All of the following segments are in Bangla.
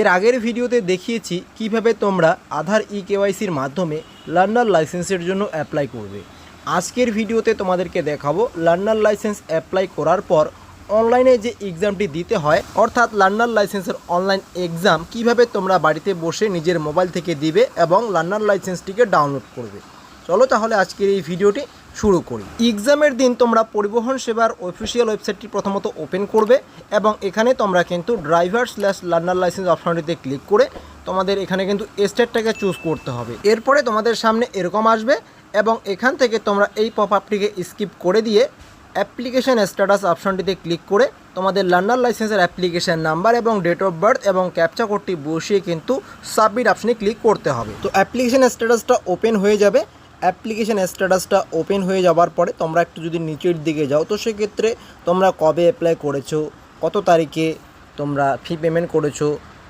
এর আগের ভিডিওতে দেখিয়েছি কীভাবে তোমরা আধার ই কেওয়াইসির মাধ্যমে লার্নার লাইসেন্সের জন্য অ্যাপ্লাই করবে। আজকের ভিডিওতে তোমাদেরকে দেখাবো লার্নার লাইসেন্স অ্যাপ্লাই করার পর অনলাইনে যে এক্সামটি দিতে হয়, অর্থাৎ লার্নার লাইসেন্সের অনলাইন এক্সাম কীভাবে তোমরা বাড়িতে বসে নিজের মোবাইল থেকে দিবে এবং লার্নার লাইসেন্সটিকে ডাউনলোড করবে। চলো তাহলে আজকের এই ভিডিওটি শুরু করি। এক্সামের দিন তোমরা পরিবহন সেবার অফিসিয়াল ওয়েবসাইটটি প্রথমত ওপেন করবে এবং এখানে তোমরা কিন্তু ড্রাইভার স্ল্যাশ লার্নার লাইসেন্স অপশনটিতে ক্লিক করে তোমাদের এখানে কিন্তু স্টেটটাকে চুজ করতে হবে। এরপরে তোমাদের সামনে এরকম আসবে এবং এখান থেকে তোমরা এই পপ আপটিকে স্কিপ করে দিয়ে অ্যাপ্লিকেশন স্ট্যাটাস অপশনটিতে ক্লিক করে তোমাদের লার্নার লাইসেন্সের অ্যাপ্লিকেশান নাম্বার এবং ডেট অফ বার্থ এবং ক্যাপচা কোডটি বসিয়ে কিন্তু সাবমিট অপশনে ক্লিক করতে হবে। তো অ্যাপ্লিকেশন স্ট্যাটাসটা ওপেন হয়ে যাবে অ্যাপ্লিকেশন স্ট্যাটাসটা ওপেন হয়ে যাওয়ার পরে তোমরা একটু যদি নিচের দিকে যাও, তো সেক্ষেত্রে তোমরা কবে অ্যাপ্লাই করেছ, কত তারিখে তোমরা ফি পেমেন্ট করেছ,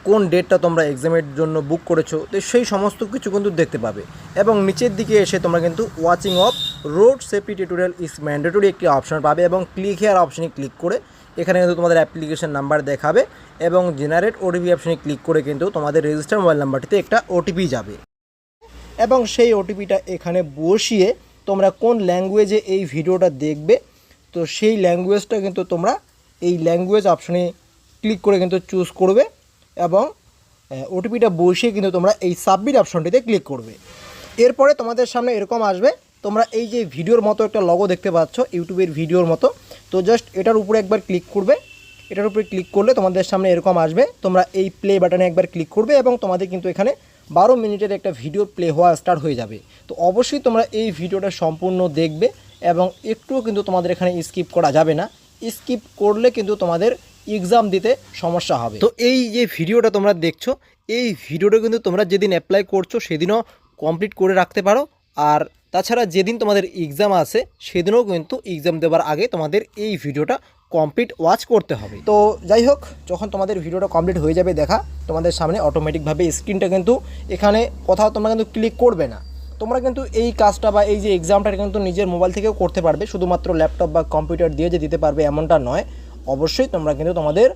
কোন ডেটটা তোমরা এক্সামের জন্য বুক করেছ, তো সেই সমস্ত কিছু কিন্তু দেখতে পাবে। এবং নিচের দিকে এসে তোমরা কিন্তু watching of road safety tutorial is mandatory একটি অপশন পাবে এবং ক্লিক হেয়ার অপশনে ক্লিক করে এখানে কিন্তু তোমাদের অ্যাপ্লিকেশন নাম্বার দেখাবে এবং জেনারেট ওটিপি অপশনে ক্লিক করে কিন্তু তোমাদের রেজিস্টার মোবাইল নাম্বারটিতে একটা ওটিপি যাবে। এবং সেই ওটিপিটা এখানে বসিয়ে তোমরা কোন ল্যাঙ্গুয়েজে এই ভিডিওটা দেখবে, তো সেই ল্যাঙ্গুয়েজটা কিন্তু তোমরা এই ল্যাঙ্গুয়েজ অপশনে ক্লিক করে কিন্তু চুজ করবে এবং ওটিপিটা বসিয়ে কিন্তু তোমরা এই সাবমিট অপশনটিতে ক্লিক করবে। এরপরে তোমাদের সামনে এরকম আসবে, তোমরা এই যে ভিডিওর মতো একটা লগো দেখতে পাচ্ছ, ইউটিউবের ভিডিওর মতো, তো জাস্ট এটার উপরে একবার ক্লিক করবে, এটার উপরে ক্লিক করলে তোমাদের সামনে এরকম আসবে, তোমরা এই প্লে বাটনে একবার ক্লিক করবে এবং তোমাদের কিন্তু এখানে বারো মিনিটের একটা ভিডিও প্লে হওয়া স্টার্ট হয়ে যাবে। তো অবশ্যই তোমরা এই ভিডিওটা সম্পূর্ণ দেখবে এবং একটুও কিন্তু তোমাদের এখানে স্কিপ করা যাবে না। স্কিপ করলে কিন্তু তোমাদের এক্সাম দিতে সমস্যা হবে। তো এই যে ভিডিওটা তোমরা দেখছ, এই ভিডিওটা কিন্তু তোমরা যেদিন অ্যাপ্লাই করছ সেদিনও কমপ্লিট করে রাখতে পারো। আর তাছাড়া যেদিন তোমাদের এক্সাম আছে, সেদিনও কিন্তু এক্সাম দেওয়ার আগে তোমাদের এই ভিডিওটা কমপ্লিট ওয়াচ করতে হবে। তো যাই হোক, যখন তোমাদের ভিডিওটা কমপ্লিট হয়ে যাবে দেখা, তোমাদের সামনে অটোমেটিকভাবে স্ক্রিনটা কিন্তু এখানে কোথাও তোমরা কিন্তু ক্লিক করবে না। তোমরা কিন্তু এই কাজটা বা এই যে এক্সামটা কিন্তু নিজের মোবাইল থেকেও করতে পারবে, শুধুমাত্র ল্যাপটপ বা কম্পিউটার দিয়ে যে দিতে পারবে এমনটা নয়। অবশ্যই তোমরা কিন্তু তোমাদের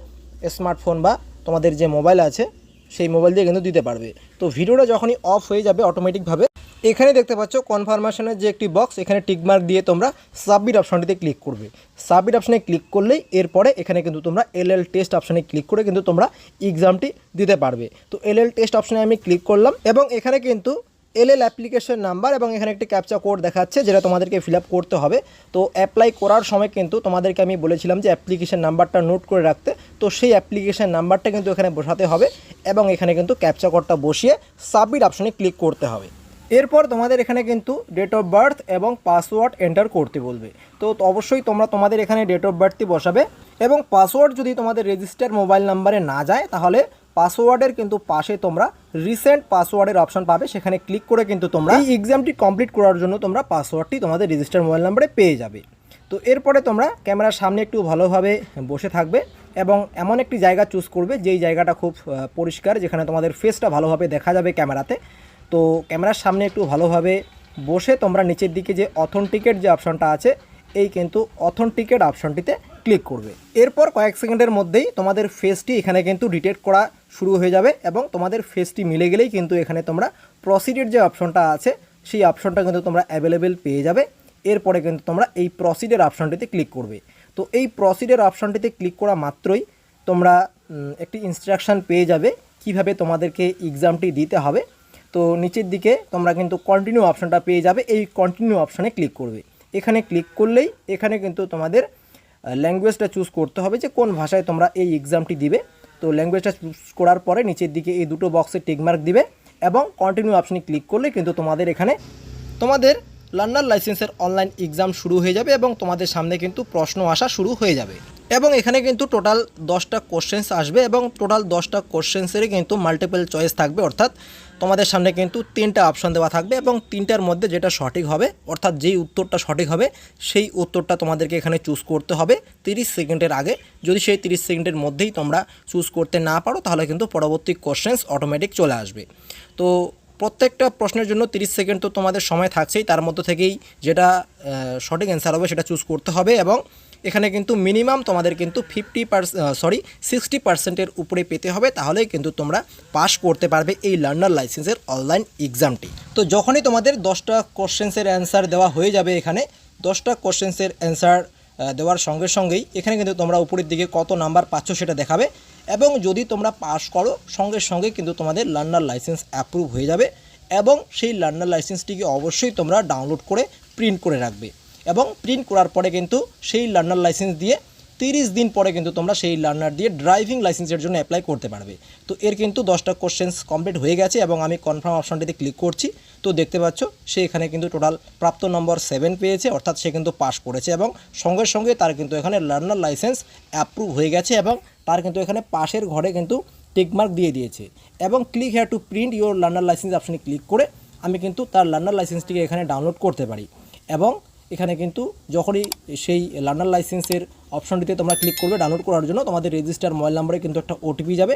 স্মার্টফোন বা তোমাদের যে মোবাইল আছে, সেই মোবাইল দিয়ে কিন্তু দিতে পারবে। তো ভিডিওটা যখনই অফ হয়ে যাবে অটোমেটিকভাবে এখানে দেখতে পাচ্ছ কনফার্মেশনের যে একটি বক্স এখানে টিকমার্ক দিয়ে তোমরা সাবমিট অপশনটিতে ক্লিক করবে। সাবমিট অপশনে ক্লিক করলেই এরপরে এখানে কিন্তু তোমরা এলএল টেস্ট অপশনে ক্লিক করে কিন্তু তোমরা এক্সামটি দিতে পারবে। তো এলএল টেস্ট অপশনে আমি ক্লিক করলাম এবং এখানে কিন্তু এলএল অ্যাপ্লিকেশন নাম্বার এবং এখানে একটি ক্যাপচা কোড দেখাচ্ছে যেটা তোমাদেরকে ফিল করতে হবে। তো অ্যাপ্লাই করার সময় কিন্তু তোমাদেরকে আমি বলেছিলাম যে অ্যাপ্লিকেশন নাম্বারটা নোট করে রাখতে। তো সেই অ্যাপ্লিকেশন নাম্বারটা কিন্তু এখানে বসাতে হবে এবং এখানে কিন্তু ক্যাপচা কোডটা বসিয়ে সাবমিট অপশনে ক্লিক করতে হবে। এরপর তোমাদের এখানে কিন্তু ডেট অফ বার্থ এবং পাসওয়ার্ড এন্টার করতে বলবে। তো অবশ্যই তোমরা তোমাদের এখানে ডেট অফ বার্থটি বসাবে এবং পাসওয়ার্ড যদি তোমাদের রেজিস্টার মোবাইল নাম্বারে না যায়, তাহলে পাসওয়ার্ডের কিন্তু পাশে তোমরা রিসেন্ট পাসওয়ার্ডের অপশন পাবে। সেখানে ক্লিক করে কিন্তু তোমরা এই এক্সামটি কমপ্লিট করার জন্য তোমরা পাসওয়ার্ডটি তোমাদের রেজিস্টার মোবাইল নাম্বারে পেয়ে যাবে। তো এরপরে তোমরা ক্যামেরার সামনে একটু ভালোভাবে বসে থাকবে এবং এমন একটি জায়গা চুজ করবে, যেই জায়গাটা খুব পরিষ্কার, যেখানে তোমাদের ফেসটা ভালোভাবে দেখা যাবে ক্যামেরাতে। তো ক্যামেরার সামনে একটু ভালোভাবে বসে তোমরা নিচের দিকে যে অথেন্টিকেট যে অপশনটা আছে, এই কিন্তু অথেন্টিকেট অপশনটিতে ক্লিক করবে। এরপর কয়েক সেকেন্ডের মধ্যেই তোমাদের ফেসটি এখানে কিন্তু ডিটেক্ট করা শুরু হয়ে যাবে এবং তোমাদের ফেসটি মিলে গেলেই কিন্তু এখানে তোমরা প্রসিডের যে অপশনটা আছে, সেই অপশনটা কিন্তু তোমরা অ্যাভেলেবেল পেয়ে যাবে। এরপরে কিন্তু তোমরা এই প্রসিডের অপশনটিতে ক্লিক করবে। তো এই প্রসিডের অপশনটিতে ক্লিক করা মাত্রই তোমরা একটি ইনস্ট্রাকশন পেয়ে যাবে কীভাবে তোমাদেরকে এক্সামটি দিতে হবে। তো নিচের দিকে তোমরা কিন্তু কন্টিনিউ অপশানটা পেয়ে যাবে। এই কন্টিনিউ অপশানে ক্লিক করবে। এখানে ক্লিক করলেই এখানে কিন্তু তোমাদের ল্যাঙ্গুয়েজটা চুজ করতে হবে যে কোন ভাষায় তোমরা এই এক্সামটি দিবে। তো ল্যাঙ্গুয়েজটা চুজ করার পরে নিচের দিকে এই দুটো বক্সে টিকমার্ক দিবে এবং কন্টিনিউ অপশানে ক্লিক করলে কিন্তু তোমাদের এখানে, তোমাদের লার্নার লাইসেন্সের অনলাইন এক্সাম শুরু হয়ে যাবে এবং তোমাদের সামনে কিন্তু প্রশ্ন আসা শুরু হয়ে যাবে। এবং এখানে কিন্তু টোটাল দশটা কোশ্চেন্স আসবে এবং টোটাল দশটা কোশ্চেন্সেরই কিন্তু মাল্টিপল চয়েস থাকবে। অর্থাৎ তোমাদের সামনে কিন্তু তিনটা অপশন দেওয়া থাকবে এবং তিনটার মধ্যে যেটা সঠিক হবে, অর্থাৎ যেই উত্তরটা সঠিক হবে, সেই উত্তরটা তোমাদেরকে এখানে চুজ করতে হবে তিরিশ সেকেন্ডের আগে। যদি সেই তিরিশ সেকেন্ডের মধ্যেই তোমরা চুজ করতে না পারো, তাহলে কিন্তু পরবর্তী কোশ্চেন্স অটোমেটিক চলে আসবে। তো প্রত্যেকটা প্রশ্নের জন্য 30 সেকেন্ড তো তোমাদের সময় থাকছেই, তার মধ্যে থেকেই যেটা সঠিক অ্যান্সার হবে সেটা চুজ করতে হবে এবং এখানে কিন্তু মিনিমাম তোমাদের কিন্তু ফিফটি সরি সিক্সটি পার্সেন্টের উপরে পেতে হবে, তাহলেই কিন্তু তোমরা পাস করতে পারবে এই লার্নার লাইসেন্সের অনলাইন এক্সামটি তো যখনই তোমাদের দশটা কোশ্চেন্সের অ্যান্সার দেওয়া হয়ে যাবে এখানে, দশটা কোশ্চেন্সের অ্যান্সার দেওয়ার সঙ্গে সঙ্গেই এখানে কিন্তু তোমরা উপরের দিকে কত নাম্বার পাচ্ছ সেটা দেখাবে এবং যদি তোমরা পাস করো, সঙ্গে সঙ্গে কিন্তু তোমাদের লার্নার লাইসেন্স অ্যাপ্রুভ হয়ে যাবে এবং সেই লার্নার লাইসেন্সটিকে অবশ্যই তোমরা ডাউনলোড করে প্রিন্ট করে রাখবে। এবং প্রিন্ট করার পরে কিন্তু সেই লার্নার লাইসেন্স দিয়ে তিরিশ দিন পরে কিন্তু তোমরা সেই লার্নার দিয়ে ড্রাইভিং লাইসেন্সের জন্য অ্যাপ্লাই করতে পারবে। তো এর কিন্তু দশটা কোশ্চেন্স কমপ্লিট হয়ে গেছে এবং আমি কনফার্ম অপশনটিতে ক্লিক করছি। তো দেখতে পাচ্ছ, সে এখানে কিন্তু টোটাল প্রাপ্ত নম্বর সেভেন পেয়েছে, অর্থাৎ সে কিন্তু পাস করেছে এবং সঙ্গে সঙ্গে তার কিন্তু এখানে লার্নার লাইসেন্স অ্যাপ্রুভ হয়ে গেছে এবং তার কিন্তু এখানে পাশের ঘরে কিন্তু টিকমার্ক দিয়ে দিয়েছে। এবং click here to print your learner license অপশনে ক্লিক করে আমি কিন্তু তার লার্নার লাইসেন্সটিকে এখানে ডাউনলোড করতে পারি। এবং এখানে কিন্তু যখনই সেই লার্নার লাইসেন্সের অপশনটিতে তোমরা ক্লিক করবে ডাউনলোড করার জন্য তোমাদের রেজিস্টার মোবাইল নাম্বারে কিন্তু একটা ওটিপি যাবে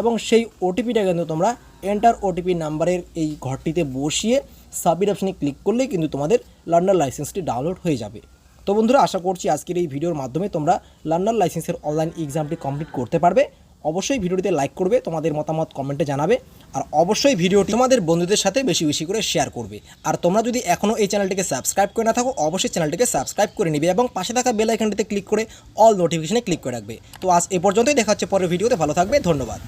এবং সেই ওটিপিটা কিন্তু তোমরা এন্টার ওটিপি নাম্বারের এই ঘরটিতে বসিয়ে সাবমিট অপশনে ক্লিক করলেই কিন্তু তোমাদের লার্নার লাইসেন্সটি ডাউনলোড হয়ে যাবে। তো বন্ধুরা, আশা করছি আজকের এই ভিডিওর মাধ্যমে তোমরা লার্নার লাইসেন্সের অনলাইন এক্সামটি কমপ্লিট করতে পারবে। অবশ্যই ভিডিওটিতে লাইক করবে, তোমাদের মতামত কমেন্টে জানাবে। আর অবশ্যই ভিডিওটি তোমাদের বন্ধুদের সাথে বেশি বেশি করে শেয়ার করবে। আর তোমরা যদি এখনও এই চ্যানেলটিকে সাবস্ক্রাইব করে না থাকো, অবশ্যই চ্যানেলটিকে সাবস্ক্রাইব করে নিবে এবং পাশে থাকা বেল আইকনটিতে ক্লিক করে অল নোটিফিকেশনে ক্লিক করে রাখবে। তো আজ এ পর্যন্তই, দেখা হচ্ছে পরের ভিডিওতে, ভালো থাকবে, ধন্যবাদ।